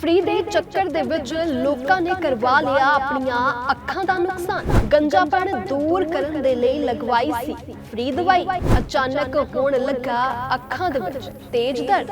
Free ਦੇ ਚੱਕਰ ਦੇ ਵਿੱਚ ਲੋਕਾਂ ਨੇ ਕਰਵਾ ਲਿਆ ਆਪਣੀਆਂ ਅੱਖਾਂ ਦਾ ਨੁਕਸਾਨ। ਗੰਜਾਪਣ ਦੂਰ ਕਰਨ ਦੇ ਲਈ ਲਗਵਾਈ ਸੀ। ਫ੍ਰੀ ਦਵਾਈ ਅਚਾਨਕ ਹੋਣ ਲੱਗਾ ਅੱਖਾਂ ਦੇ ਵਿੱਚ। ਤੇਜ਼ ਦਰਦ।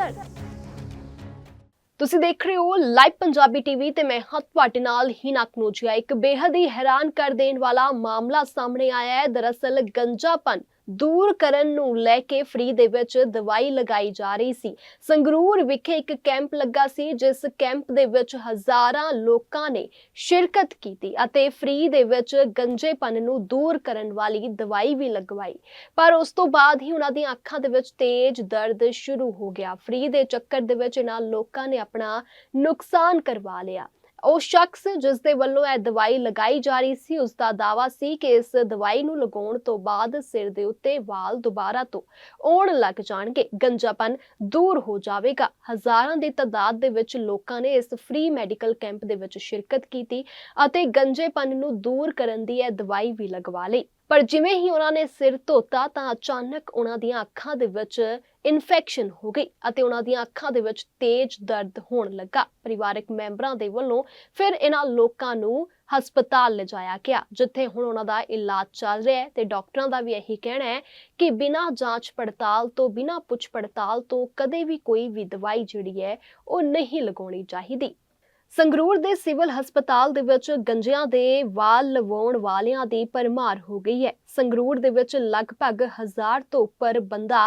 ਤੁਸੀਂ ਦੇਖ ਰਹੇ ਹੋ ਲਾਈਵ ਪੰਜਾਬੀ ਟੀਵੀ ਤੇ ਮੈਂ ਹਾਂ ਤੁਹਾਡੇ ਨਾਲ ਹੀਨਾ ਕਨੋਜੀਆ। ਇੱਕ ਬੇਹੱਦ ਹੀ ਹੈਰਾਨ ਕਰ ਦੇਣ ਵਾਲਾ ਮਾਮਲਾ ਸਾਹਮਣੇ ਆਇਆ ਹੈ। ਦਰਅਸਲ ਗੰਜਾਪਨ ਦੂਰ ਕਰਨ ਨੂੰ ਲੈ ਕੇ ਫ੍ਰੀ ਦੇ ਵਿੱਚ ਦਵਾਈ ਲਗਾਈ ਜਾ ਰਹੀ ਸੀ। ਸੰਗਰੂਰ ਵਿਖੇ ਇੱਕ ਕੈਂਪ ਲੱਗਾ ਸੀ, ਜਿਸ ਕੈਂਪ ਦੇ ਵਿੱਚ ਹਜ਼ਾਰਾਂ ਲੋਕਾਂ ਨੇ ਸ਼ਿਰਕਤ ਕੀਤੀ ਅਤੇ ਫ੍ਰੀ ਦੇ ਵਿੱਚ ਗੰਜੇਪਨ ਨੂੰ ਦੂਰ ਕਰਨ ਵਾਲੀ ਦਵਾਈ ਵੀ ਲਗਵਾਈ। ਪਰ ਉਸ ਤੋਂ ਬਾਅਦ ਹੀ ਉਹਨਾਂ ਦੀਆਂ ਅੱਖਾਂ ਦੇ ਵਿੱਚ ਤੇਜ਼ ਦਰਦ ਸ਼ੁਰੂ ਹੋ ਗਿਆ। ਫ੍ਰੀ ਦੇ ਚੱਕਰ ਦੇ ਵਿੱਚ ਇਹਨਾਂ ਲੋਕਾਂ ਨੇ ਆਪਣਾ ਨੁਕਸਾਨ ਕਰਵਾ ਲਿਆ। ਉਹ ਸ਼ਖਸ ਜਿਸ ਦੇ ਵੱਲੋਂ ਇਹ ਦਵਾਈ ਲਗਾਈ ਜਾ ਰਹੀ ਸੀ, ਉਸ ਦਾ ਦਾਵਾ ਸੀ ਕਿ ਇਸ ਦਵਾਈ ਨੂੰ ਲਗਾਉਣ ਤੋਂ ਬਾਅਦ ਸਿਰ ਦੇ ਉੱਤੇ ਵਾਲ ਦੁਬਾਰਾ ਤੋਂ ਆਉਣ ਲੱਗ ਜਾਣਗੇ, ਗੰਜਾਪਨ ਦੂਰ ਹੋ ਜਾਵੇਗਾ। ਹਜ਼ਾਰਾਂ ਦੀ ਤਾਦਾਦ ਦੇ ਵਿੱਚ ਲੋਕਾਂ ਨੇ ਇਸ ਫ੍ਰੀ ਮੈਡੀਕਲ ਕੈਂਪ ਦੇ ਵਿੱਚ ਸ਼ਿਰਕਤ ਕੀਤੀ ਅਤੇ ਗੰਜੇਪਨ ਨੂੰ ਦੂਰ ਕਰਨ ਦੀ ਇਹ ਦਵਾਈ ਵੀ ਲਗਵਾ ਲਈ। ਪਰ ਜਿਵੇਂ ਹੀ ਉਹਨਾਂ ਨੇ ਸਿਰ ਧੋਤਾ ਤਾਂ ਅਚਾਨਕ ਉਹਨਾਂ ਦੀਆਂ ਅੱਖਾਂ ਦੇ ਵਿੱਚ ਇਨਫੈਕਸ਼ਨ ਹੋ ਗਈ ਅਤੇ ਉਹਨਾਂ ਦੀਆਂ ਅੱਖਾਂ ਦੇ ਵਿੱਚ ਤੇਜ਼ ਦਰਦ ਹੋਣ ਲੱਗਾ। ਪਰਿਵਾਰਕ ਮੈਂਬਰਾਂ ਦੇ ਵੱਲੋਂ ਫਿਰ ਇਹਨਾਂ ਲੋਕਾਂ ਨੂੰ ਹਸਪਤਾਲ ਲਿਜਾਇਆ ਗਿਆ, ਜਿੱਥੇ ਹੁਣ ਉਹਨਾਂ ਦਾ ਇਲਾਜ ਚੱਲ ਰਿਹਾ ਹੈ ਤੇ ਡਾਕਟਰਾਂ ਦਾ ਵੀ ਇਹੀ ਕਹਿਣਾ ਹੈ ਕਿ ਬਿਨਾਂ ਜਾਂਚ ਪੜਤਾਲ ਤੋਂ, ਬਿਨਾਂ ਪੁੱਛ ਪੜਤਾਲ ਤੋਂ ਕਦੇ ਵੀ ਕੋਈ ਵੀ ਦਵਾਈ ਜਿਹੜੀ ਹੈ ਉਹ ਨਹੀਂ ਲਗਾਉਣੀ ਚਾਹੀਦੀ। ਸੰਗਰੂਰ ਦੇ ਸਿਵਲ ਹਸਪਤਾਲ ਦੇ ਵਿੱਚ ਗੰਜਿਆਂ ਦੇ ਵਾਲ ਲਵਾਉਣ ਵਾਲਿਆਂ ਦੀ ਪਰਮਾਰ ਹੋ ਗਈ ਹੈ। ਸੰਗਰੂਰ ਦੇ ਵਿੱਚ ਲਗਭਗ ਹਜ਼ਾਰ ਤੋਂ ਉੱਪਰ ਬੰਦਾ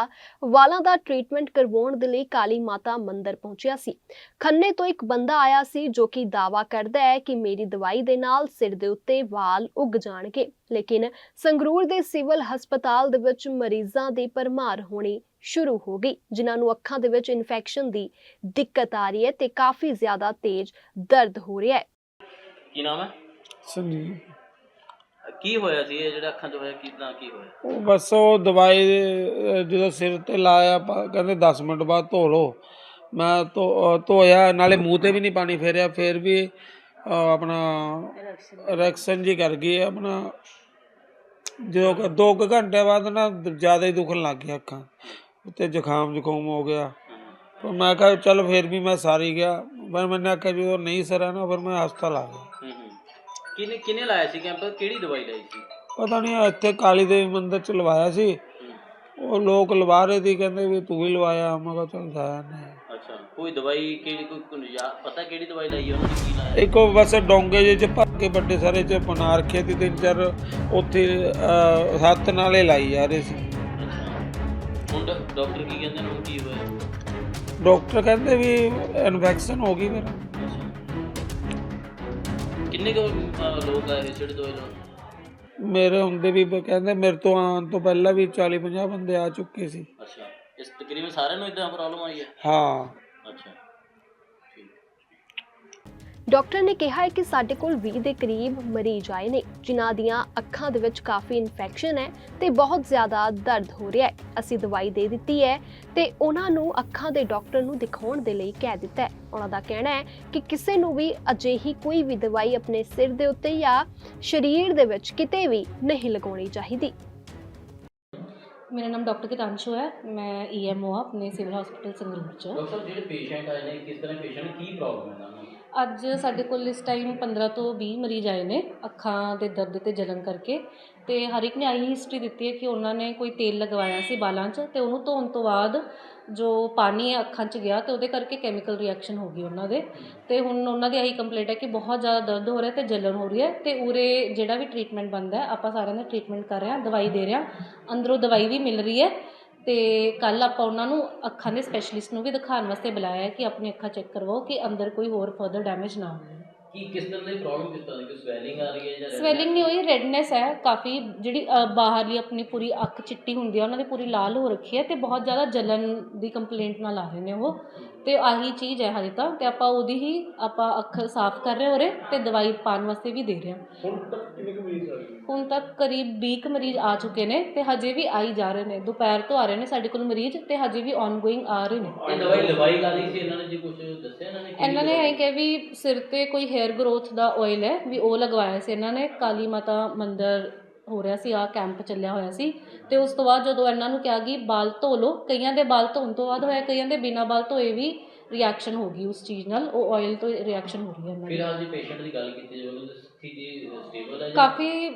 ਵਾਲਾਂ ਦਾ ਟ੍ਰੀਟਮੈਂਟ ਕਰਵਾਉਣ ਦੇ ਲਈ ਕਾਲੀ ਮਾਤਾ ਮੰਦਿਰ ਪਹੁੰਚਿਆ ਸੀ। ਖੰਨੇ ਤੋਂ ਇੱਕ ਬੰਦਾ ਆਇਆ ਸੀ ਜੋ ਕਿ ਦਾਵਾ ਕਰਦਾ ਹੈ ਕਿ ਮੇਰੀ ਦਵਾਈ ਦੇ ਨਾਲ ਸਿਰ ਦੇ ਉੱਤੇ ਵਾਲ ਉੱਗ ਜਾਣਗੇ। ਲੇਕਿਨ ਸੰਗਰੂਰ ਦੇ ਸਿਵਲ ਹਸਪਤਾਲ ਦੇ ਵਿੱਚ ਮਰੀਜ਼ਾਂ ਦੀ ਪਰਮਾਰ ਹੋਣੀ ਸ਼ੁਰੂ ਹੋ ਗਈ ਜਿਨ੍ਹਾਂ ਨੂੰ ਅੱਖਾਂ ਦੇ ਵਿੱਚ ਇਨਫੈਕਸ਼ਨ ਦੀ ਦਿੱਕਤ ਆ ਰਹੀ ਹੈ ਤੇ ਕਾਫੀ ਜ਼ਿਆਦਾ ਤੇਜ਼ ਦਰਦ ਹੋ ਰਿਹਾ ਹੈ। ਕੀ ਨਾਮ ਹੈ? ਸੰਜੀਵ ਕੀ ਹੋਇਆ ਸੀ? ਇਹ ਜਿਹੜਾ ਅੱਖਾਂ 'ਚ ਹੋਇਆ ਕਿਦਾਂ ਕੀ ਹੋਇਆ? ਉਹ ਬਸ ਉਹ ਦਵਾਈ ਅਹ, ਜਦੋਂ ਸਿਰ ਤੇ ਲਾਇਆ ਪਾ- ਕਹਿੰਦੇ 10 ਮਿੰਟ ਬਾਅਦ ਧੋ ਲਓ। ਮੈਂ ਧੋ ਅਹ, ਧੋਇਆ ਨਾਲੇ ਮੂੰਹ ਤੇ ਵੀ ਨਹੀਂ ਪਾਣੀ ਫੇਰਿਆ ਫਿਰ ਵੀ ਅਹ, ਆਪਣਾ ਰੈਕਸ਼ਨ ਜੀ ਕਰ ਗਈ ਆਪਣਾ ਜਦੋਂ ਕੁ- ਦੋ ਕੁ ਘੰਟੇ ਬਾਅਦ ਨਾ ਜ਼ਿਆਦਾ ਹੀ ਦੁਖਣ ਲੱਗ ਗਿਆ ਅੱਖਾਂ। ਤੇ ਜ਼ੁਕਾਮ ਜ਼ੁਕਾਮ ਹੋ ਗਿਆ। ਪਰ ਮੈਂ ਕਿਹਾ ਚੱਲ ਫਿਰ ਵੀ ਮੈਂ ਸਾਰੀ ਗਿਆ। ਪਰ ਮੈਨੇ ਆਖਿਆ ਜਦੋਂ ਨਹੀਂ ਸਰਿਆ ਨਾ ਫਿਰ ਮੈਂ ਹਸਪਤਾਲ ਆ ਗਿਆ। ਕਿਨੇ ਕਿਨੇ ਲਾਇਆ ਸੀ ਕੈਂਪ? ਕਿਹੜੀ ਦਵਾਈ ਲਈ ਸੀ? ਪਤਾ ਨਹੀਂ ਇੱਥੇ ਕਾਲੀ ਦੇਵੀ ਮੰਦਿਰ ਚ ਲਵਾਇਆ ਸੀ। ਉਹ ਲੋਕ ਲਵਾ ਰਹੇ ਸੀ ਕਹਿੰਦੇ ਵੀ ਤੂੰ ਵੀ ਲਵਾਇਆ। ਮੈਂ ਕਿਹਾ ਚੱਲ ਜਾਇਆ ਨਹੀਂ ਅੱਛਾ ਕੋਈ ਦਵਾਈ ਕਿਹੜੀ ਕੋਈ ਪਤਾ ਕਿਹੜੀ ਦਵਾਈ ਲਈ ਉਹਨਾਂ ਨੇ ਕੀ ਲਾਇਆ? ਇੱਕ ਬਸ ਡੋਂਗੇ ਜਿਹੇ ਚ ਭਰ ਕੇ ਵੱਡੇ ਸਾਰੇ ਚ ਬਣਾ ਰੱਖੇ ਤਿੰਨ ਚਾਰ ਉੱਥੇ ਹੱਥ ਨਾਲੇ ਲਾਈ ਜਾ ਰਹੇ ਸੀ। ਹੁਣ ਡਾ- ਡਾਕਟਰ ਕੀ ਕਹਿੰਦੇ ਨੇ ਹੁਣ ਕੀ ਹੋਇਆ? ਡਾਕਟਰ ਕਹਿੰਦੇ ਵੀ ਇਨਫੈਕਸ਼ਨ ਹੋ ਗਈ ਅੱਛਾ। ਕਿੰਨੇ ਕੁ ਅਹ, ਲੋਕ ਆਏ ਜਿਹੜੇ ਮੇਰੇ ਹੁੰਦੇ ਵੀ ਬ- ਕਹਿੰਦੇ ਮੇਰੇ ਤੋਂ ਆਉਣ ਤੋਂ ਪਹਿਲਾਂ ਵੀ 40 50 ਬੰਦੇ ਆ ਚੁੱਕੇ ਸੀ। ਅੱਛਾ। ਇਸ ਤਕਰੀਬਨ ਸਾਰਿਆਂ ਨੂੰ ਇਦਾਂ ਪ੍ਰੋਬਲਮ ਆਈ ਹੈ? ਹਾਂ। ਅੱਛਾ। ਡਾਕਟਰ ਨੇ ਕਿਹਾ ਹੈ ਕਿ ਸਾਡੇ ਕੋਲ 20 ਦੇ ਕਰੀਬ ਮਰੀਜ਼ ਆਏ ਨੇ ਜਿਨ੍ਹਾਂ ਦੀਆਂ ਅੱਖਾਂ ਦੇ ਵਿੱਚ ਕਾਫੀ ਇਨਫੈਕਸ਼ਨ ਹੈ ਤੇ ਬਹੁਤ ਜ਼ਿਆਦਾ ਦਰਦ ਹੋ ਰਿਹਾ ਹੈ। ਅਸੀਂ ਦਵਾਈ ਦੇ ਦਿੱਤੀ ਹੈ ਤੇ ਉਹਨਾਂ ਨੂੰ ਅੱਖਾਂ ਦੇ ਡਾਕਟਰ ਨੂੰ ਦਿਖਾਉਣ ਦੇ ਲਈ ਕਹਿ ਦਿੱਤਾ ਹੈ। ਉਹਨਾਂ ਦਾ ਕਹਿਣਾ ਹੈ ਕਿ ਕਿਸੇ ਨੂੰ ਵੀ ਅਜਿਹੀ ਕੋਈ ਵੀ ਦਵਾਈ ਆਪਣੇ ਸਿਰ ਦੇ ਉੱਤੇ ਜਾਂ ਸਰੀਰ ਦੇ ਵਿੱਚ ਕਿਤੇ ਵੀ ਨਹੀਂ ਲਗਾਉਣੀ ਚਾਹੀਦੀ। ਮੇਰਾ ਨਾਮ ਡਾਕਟਰ ਕਿਤਾਂਸ਼ੂ ਹੈ। ਮੈਂ ਈਐਮਓ ਆ ਆਪਣੇ ਸਿਵਲ ਹਸਪੀਟਲ ਸੰਗਰੂਰ ਚ। ਡਾਕਟਰ ਜਿਹੜੇ ਪੇਸ਼ੈਂਟ ਆਏ ਨੇ ਕਿਸ ਤਰ੍ਹਾਂ ਪੇਸ਼ੈਂਟ ਕੀ ਪ੍ਰੋਬਲਮ ਹੈ ਨੂੰ? ਅੱਜ ਸਾਡੇ ਕੋਲ ਇਸ ਟਾਈਮ 15 ਤੋਂ ਵੀਹ ਮਰੀਜ਼ ਆਏ ਨੇ, ਅੱਖਾਂ ਦੇ ਦਰਦ ਤੇ ਜਲਨ ਕਰਕੇ ਅਤੇ ਹਰ ਇੱਕ ਨੇ ਆਹੀ ਹਿਸਟਰੀ ਦਿੱਤੀ ਹੈ ਕਿ ਉਹਨਾਂ ਨੇ ਕੋਈ ਤੇਲ ਲਗਵਾਇਆ ਸੀ ਬਾਲਾਂ 'ਚ ਅਤੇ ਉਹਨੂੰ ਧੋਣ ਤੋਂ ਬਾਅਦ ਜੋ ਪਾਣੀ ਹੈ ਅੱਖਾਂ 'ਚ ਗਿਆ ਅਤੇ ਉਹਦੇ ਕਰਕੇ ਕੈਮੀਕਲ ਰਿਐਕਸ਼ਨ ਹੋ ਗਈ ਉਹਨਾਂ ਦੇ ਅਤੇ ਹੁਣ ਉਹਨਾਂ ਦੀ ਇਹੀ ਕੰਪਲੇਂਟ ਹੈ ਕਿ ਬਹੁਤ ਜ਼ਿਆਦਾ ਦਰਦ ਹੋ ਰਿਹਾ ਅਤੇ ਜਲਨ ਹੋ ਰਹੀ ਹੈ ਅਤੇ ਉਰੇ ਜਿਹੜਾ ਵੀ ਟਰੀਟਮੈਂਟ ਬਣਦਾ ਆਪਾਂ ਸਾਰਿਆਂ ਦਾ ਟਰੀਟਮੈਂਟ ਕਰ ਰਹੇ ਹਾਂ, ਦਵਾਈ ਦੇ ਰਹੇ ਹਾਂ, ਅੰਦਰੋਂ ਦਵਾਈ ਵੀ ਮਿਲ ਰਹੀ ਹੈ ਤੇ ਕੱਲ ਆਪਾਂ ਉਹਨਾਂ ਨੂੰ ਅੱਖਾਂ ਦੇ ਸਪੈਸ਼ਲਿਸਟ ਨੂੰ ਵੀ ਦਿਖਾਉਣ ਵਾਸਤੇ ਬੁਲਾਇਆ ਹੈ ਕਿ ਆਪਣੀ ਅੱਖਾਂ ਚੈੱਕ ਕਰਵਾਓ ਕਿ ਅੰਦਰ ਕੋਈ ਹੋਰ ਫਰਦਰ ਡੈਮੇਜ ਨਾ ਹੋਵੇ। ਕੀ ਕਿਸ ਤਰ੍ਹਾਂ ਦੀ ਪ੍ਰੋਬਲਮ ਕਿਸ ਤਰ੍ਹਾਂ ਦੀ ਸਵੈਲਿੰਗ ਆ ਰਹੀ ਹੈ ਜਾਂ ਸਵੈਲਿੰਗ ਨਹੀਂ ਹੋਈ ਰੈਡਨੈਸ ਹੈ। ਕਾਫੀ ਜਿਹੜੀ ਅ, ਬਾਹਰਲੀ ਆਪਣੀ ਪੂਰੀ ਅੱਖ ਚਿੱਟੀ ਹੁੰਦੀ ਹੈ ਉਹਨਾਂ ਦੀ ਪੂਰੀ ਲਾਲ ਹੋ ਰੱਖੀ ਹੈ ਤੇ ਬਹੁਤ ਜ਼ਿਆਦਾ ਜਲਨ ਦੀ ਕੰਪਲੇਂਟ ਨਾਲ ਆ ਰਹੇ ਨੇ ਉਹ। ਤੇ ਆਹੀ ਚੀਜ਼ ਹੈ ਹਜੇ ਤਾਂ ਤੇ ਆਪਾਂ ਉਹਦੀ ਹੀ ਆਪਾਂ ਅੱਖ ਸਾਫ਼ ਕਰ ਰਹੇ ਹਾਂ ਉਰੇ ਤੇ ਦਵਾਈ ਪਾਉਣ ਵਾਸਤੇ ਵੀ ਦੇ ਰਹੇ ਹਾਂ। ਹੁਣ ਤੱਕ ਕਿੰਨੇ ਕੁ ਮਰੀਜ਼ ਆ ਗਏ? ਹੁਣ ਤੱਕ ਕਰੀਬ 20 ਕੁ ਮਰੀਜ਼ ਆ ਚੁੱਕੇ ਨੇ ਤੇ ਹਜੇ ਵੀ ਆਈ ਜਾ ਰਹੇ ਨੇ। ਦੁਪਹਿਰ ਤੋਂ ਆ ਰਹੇ ਨੇ ਸਾਡੇ ਕੋਲ ਮਰੀਜ਼ ਤੇ ਹਜੇ ਵੀ ਆਨਗੋਇੰਗ ਆ ਰਹੇ ਨੇ। ਇਹ ਦਵਾਈ ਲਵਾਈ ਲਾ ਲਈ ਸੀ ਇਹਨਾਂ ਨੇ ਜੀ ਕੁਝ ਦੱਸਿਆ ਇਹਨਾਂ ਨੇ ਇਹਨਾਂ ਨੇ ਇਹ ਕਿਹਾ ਵੀ ਸਿਰ ਤੇ ਕੋਈ ਹੇਅਰ ਗਰੋਥ ਦਾ ਆਇਲ ਹੈ ਵੀ ਉਹ ਲਗਵਾਇਆ ਸੀ ਇਹਨਾਂ ਨੇ ਕਾਲੀ ਮਾਤਾ ਮੰਦਿਰ ਹੋ ਰਿਹਾ ਸੀ ਆ ਕੈਂਪ ਚੱਲਿਆ ਹੋਇਆ ਸੀ ਤੇ ਉਸ ਤੋਂ ਬਾਅਦ ਜਦੋਂ ਇਹਨਾਂ ਨੂੰ ਕਿਹਾ ਕਿ ਬਾਲ ਧੋ ਲਓ ਕਈਆਂ ਦੇ ਬਾਲ ਧੋਣ ਤੋਂ ਬਾਅਦ ਹੋਇਆ ਕਈਆਂ ਦੇ ਬਿਨਾਂ ਬਾਲ ਧੋਏ ਵੀ ਰਿਐਕਸ਼ਨ ਹੋ ਗਈ ਉਸ ਚੀਜ਼ ਨਾਲ ਉਹ ਆਇਲ ਤੋਂ ਰਿਐਕਸ਼ਨ ਹੋ ਰਹੀ ਹੈ ਇਹਨਾਂ ਦੀ। ਫਿਲਹਾਲ ਜੀ ਪੇਸ਼ੈਂਟ ਦੀ ਗੱਲ ਕੀਤੀ ਜਾਵੇ ਤਾਂ ਸਥਿਤੀ ਸਟੇਬਲ ਹੈ ਕਾਫੀ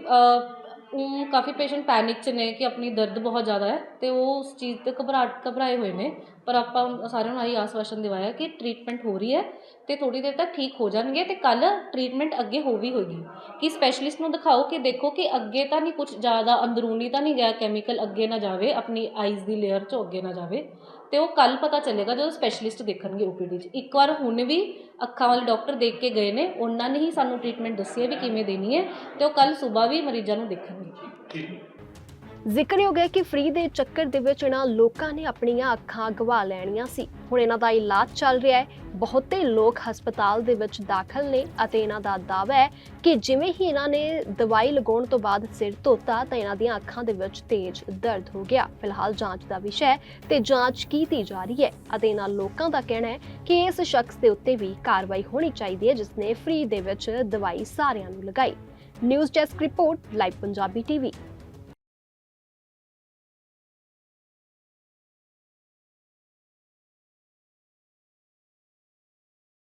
ਉਮ, ਕਾਫੀ ਪੇਸ਼ੈਂਟ ਪੈਨਿਕ ਚ ਨੇ ਕਿ ਆਪਣੀ ਦਰਦ ਬਹੁਤ ਜ਼ਿਆਦਾ ਹੈ ਤੇ ਉਹ ਉਸ ਚੀਜ਼ ਤੇ ਘਬਰਾਹਟ ਘਬਰਾਏ ਹੋਏ ਨੇ। ਪਰ ਆਪਾਂ ਸਾਰਿਆਂ ਨੂੰ ਆਹੀ ਆਸਵਾਸ਼ਨ ਦਿਵਾਇਆ ਕਿ ਟ੍ਰੀਟਮੈਂਟ ਹੋ ਰਹੀ ਹੈ ਤੇ ਥੋੜੀ ਦੇਰ ਤੱਕ ਠੀਕ ਹੋ ਜਾਣਗੇ ਤੇ ਕੱਲ ਟ੍ਰੀਟਮੈਂਟ ਅੱਗੇ ਹੋ ਵੀ ਹੋਏਗੀ। ਕਿ ਸਪੈਸ਼ਲਿਸਟ ਨੂੰ ਦਿਖਾਓ ਕਿ ਦੇਖੋ ਕਿ ਅੱਗੇ ਤਾਂ ਨਹੀਂ ਕੁਝ ਜ਼ਿਆਦਾ ਅੰਦਰੂਨੀ ਤਾਂ ਨਹੀਂ ਗਿਆ ਕੈਮੀਕਲ ਅੱਗੇ ਨਾ ਜਾਵੇ, ਆਪਣੀ ਆਈਜ਼ ਦੀ ਲੇਅਰ 'ਚ ਅੱਗੇ ਨਾ ਜਾਵੇ ਤੇ ਉਹ ਕੱਲ ਪਤਾ ਚੱਲੇਗਾ ਜਦੋਂ ਸਪੈਸ਼ਲਿਸਟ ਦੇਖਣਗੇ ਓਪੀਡੀ 'ਚ। ਇੱਕ ਵਾਰ ਹੁਣ ਵੀ ਅੱਖਾਂ ਵਾਲੇ ਡਾਕਟਰ ਦੇਖ ਕੇ ਗਏ ਨੇ, ਉਹਨਾਂ ਨੇ ਹੀ ਸਾਨੂੰ ਟ੍ਰੀਟਮੈਂਟ ਦੱਸੀ ਹੈ ਵੀ ਕਿਵੇਂ ਦੇਣੀ ਹੈ ਤੇ ਉਹ ਕੱਲ ਸਵੇਰ ਵੀ ਮਰੀਜ਼ਾਂ ਨੂੰ ਦੇਖਣਗੇ। ਜ਼ਿਕਰਯੋਗ ਹੈ ਕਿ ਫ੍ਰੀ ਦੇ ਚੱਕਰ ਦੇ ਵਿੱਚ ਇਹਨਾਂ ਲੋਕਾਂ ਨੇ ਆਪਣੀਆਂ ਅੱਖਾਂ ਗਵਾ ਲੈਣੀਆਂ ਸੀ। ਹੁਣ ਇਹਨਾਂ ਦਾ ਇਲਾਜ ਚੱਲ ਰਿਹਾ ਹੈ। ਬਹੁਤੇ ਲੋਕ ਹਸਪਤਾਲ ਦੇ ਵਿੱਚ ਦਾਖਲ ਨੇ ਅਤੇ ਇਹਨਾਂ ਦਾ ਦਾਅਵਾ ਹੈ ਕਿ ਜਿਵੇਂ ਹੀ ਇਹਨਾਂ ਨੇ ਦਵਾਈ ਲਗਾਉਣ ਤੋਂ ਬਾਅਦ ਸਿਰ ਧੋਤਾ ਤਾਂ ਇਹਨਾਂ ਦੀਆਂ ਅੱਖਾਂ ਦੇ ਵਿੱਚ ਤੇਜ਼ ਦਰਦ ਹੋ ਗਿਆ। ਫਿਲਹਾਲ ਜਾਂਚ ਦਾ ਵਿਸ਼ਾ ਹੈ ਤੇ ਜਾਂਚ ਕੀਤੀ ਜਾ ਰਹੀ ਹੈ ਅਤੇ ਇਹਨਾਂ ਲੋਕਾਂ ਦਾ ਕਹਿਣਾ ਹੈ ਕਿ ਇਸ ਸ਼ਖਸ ਦੇ ਉੱਤੇ ਵੀ ਕਾਰਵਾਈ ਹੋਣੀ ਚਾਹੀਦੀ ਹੈ ਜਿਸ ਨੇ ਫ੍ਰੀ ਦੇ ਵਿੱਚ ਦਵਾਈ ਸਾਰਿਆਂ ਨੂੰ ਲਗਾਈ। News desk report, live Punjabi TV.